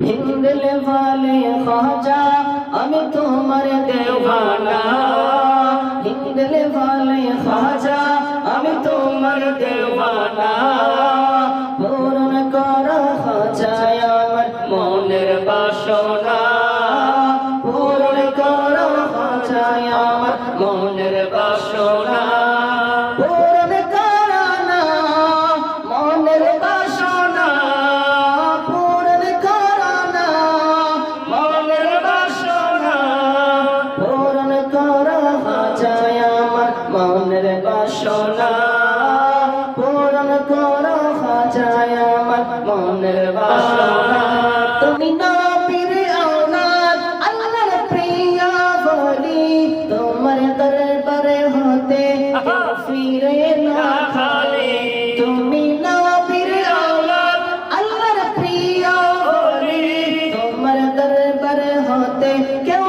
হিন্দলে ভালে খজা, আমি তোমার দেওয়ানা। হিন্দলে ভালে খজা, আমি তোমার দেওয়ানা। পূরণ কর খজায় আমার মনের বাসনা। পূরণ কর খজায় আমার মনের বাসনা। খ্বাজা আমার মনের বাসনা। তুমি না পীরে আওলাদ আল্লাহর প্রিয় বলি। তোমার দরবারে হতে ফিরে না খালে তুমি না পীরে আওলাদ আল্লাহর প্রিয় বলি। তোমার দরবারে হতে কেউ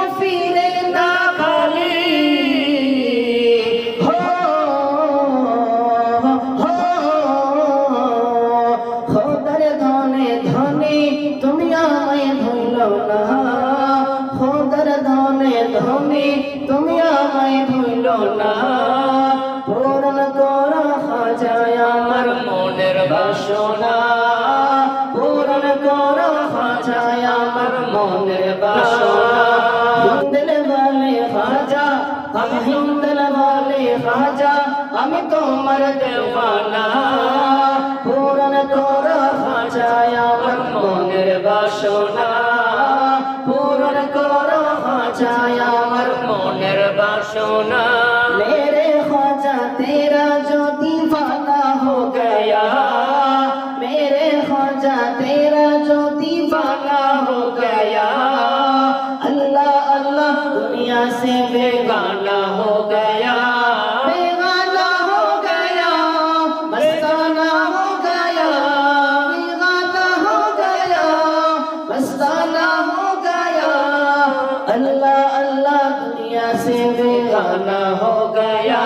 ধনে, তুমি আমায় ধইল না। খোদার ধনে ধনে, তুমি আমায় ধইল না। পূরণ কর খাজায় আমার মনের বাসনা। পূরণ কর খাজায় আমার মনের বাসনা। বলে খাজা, আমি হিন্দল বলে খাজা, আমি তোমার দেওয়ানা। পূরণ কর যায় আমার মনের বাসনা পূরণ করো হাজায় আমার মনের বাসনা মেরে হাজা তেরা যদি ফানা হো গয়া মেরে হাজা তেরা যদি ফানা হো গয়া আল্লাহ আল্লাহ দুনিয়া সে বেগানা मस्ताना हो गया अल्लाह अल्लाह दुनिया से बेगाना हो गया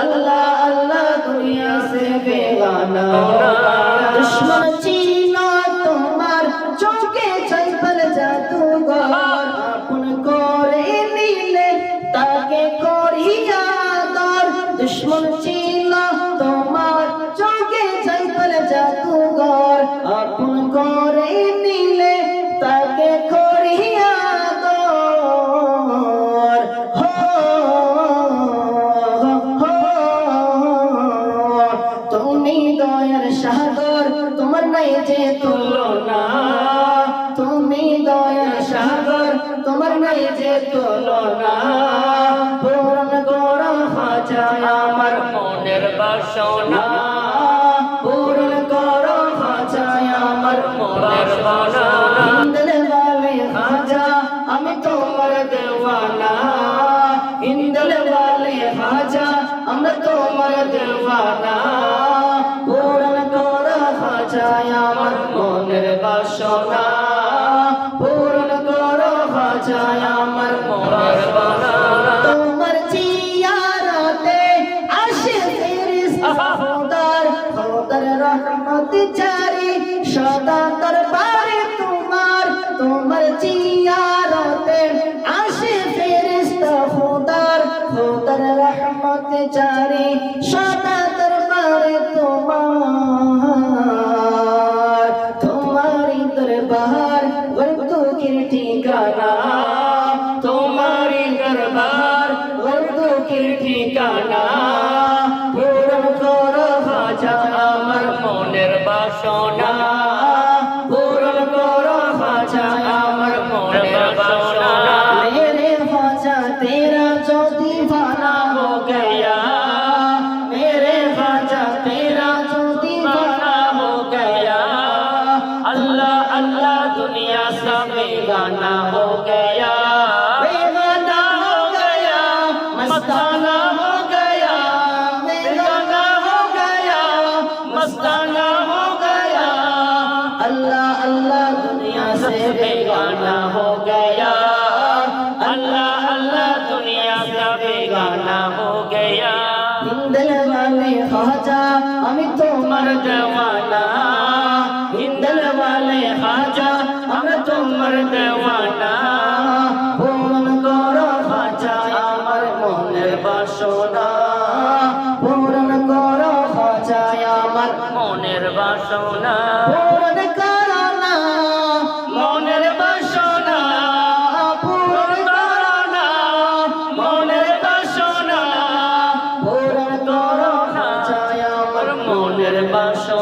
अल्लाह अल्लाह दुनिया से बेगाना हो गया दुश्मन चीना তোমার চোখে ছাইপাল জাদুঘর আপন করে নিলে তাকে করিয়া দর দুশ্মন ছিল তোমার চোখে ছাইপাল জাদুঘর তোমার নাই যে তুলনা তুমি দয়ার সাগর, তোমার নাই যে তুলনা পূরণ কর হাজার আমার মনের বাসনা। পূরণ কর হাজার আমার মনের বাসনা। আমি তোমার দেওয়ানা। মনের বাসনা পূরণ করো হাজায় আমার মনের বাসনা। তোমার জিয়ারতে আসে ফেরেশতা খোদার খোদার রহমত জারি। সদা দরবারে তোমার তোমার জিয়ারতে কি ঠিকানা তোমারি দরবার উর্দু কি ঠিকানা। পূরণ কর হাজা আমার মনের বাসনা। পূরণ কর হাজা আমার মনের বাসনা। মেরে তেরা যদি ভালা बेगाना हो गया। बेगाना हो गया। मस्ताना हो गया। बेगाना हो गया। मस्ताना हो गया। अल्लाह अल्लाह दुनिया से बेगाना हो गया। अल्लाह अल्लाह दुनिया से बेगाना हो गया। दिल माने ख्वाजा, अमित तो मर जवाना পূরণ করো